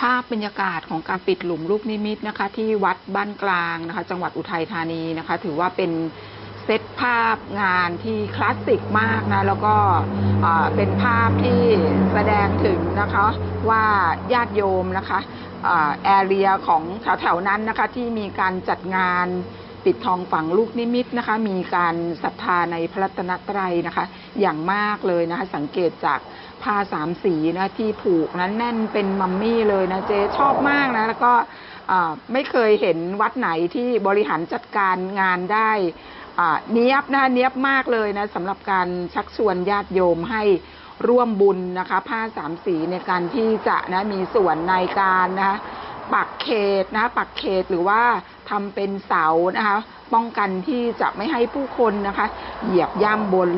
ภาพบรรยากาศของการปิดหลุมลูกนิมิตนะคะ ที่วัดบ้านกลางนะคะ จังหวัดอุทัยธานีนะคะ ถือว่าเป็นเซตภาพงานที่คลาสสิกมากนะ แล้วก็เป็นภาพที่แสดงถึงนะคะว่าญาติโยมนะคะแอเรียของแถวๆนั้นนะคะ ที่มีการจัดงานปิดทองฝังลูกนิมิตนะคะ มีการศรัทธาในพระรัตนตรัยนะคะ อย่างมากเลยนะคะ สังเกตจาก ผ้าสามสีนะที่ผูกนั้นแน่นเป็นมัมมี่เลยนะเจ๊ชอบมากนะ แล้วก็ไม่เคยเห็นวัดไหนที่บริหารจัดการงานได้เนี้ยบนะเนี้ยบมากเลยนะสำหรับการชักชวนญาติโยมให้ร่วมบุญนะคะ ผ้าสามสีในการที่จะนะมีส่วนในการนะคะปักเขตนะปักเขตหรือว่า ทำเป็นเสานะคะ ป้องกันที่จะไม่ให้ผู้คนนะคะ เหยียบย่ำบน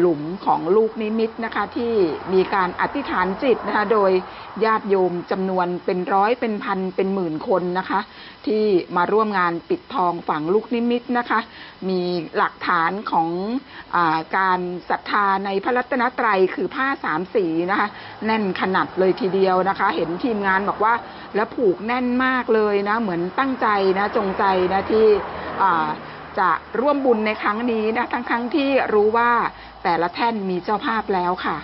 หลุมของลูกนิมิตนะคะ ที่มีการอธิษฐานจิตนะคะ โดยญาติโยมจำนวนเป็นร้อยเป็นพันเป็นหมื่นคนนะคะ ที่มาร่วมงานปิดทองฝังลูกนิมิตนะคะ มีหลักฐานของอการศรัทธาในพระรัตนตรัยคือผ้าสามสีนะคะ แน่นขนาดเลยทีเดียวนะคะ เห็นทีมงานบอกว่าแล้วผูกแน่นมากเลยนะ เหมือนตั้งใจนะจงใจนะที่จะร่วมบุญในครั้งนี้นะทั้งๆทที่รู้ว่าแต่ละแท่นมีเจ้าภาพแล้วค่ะ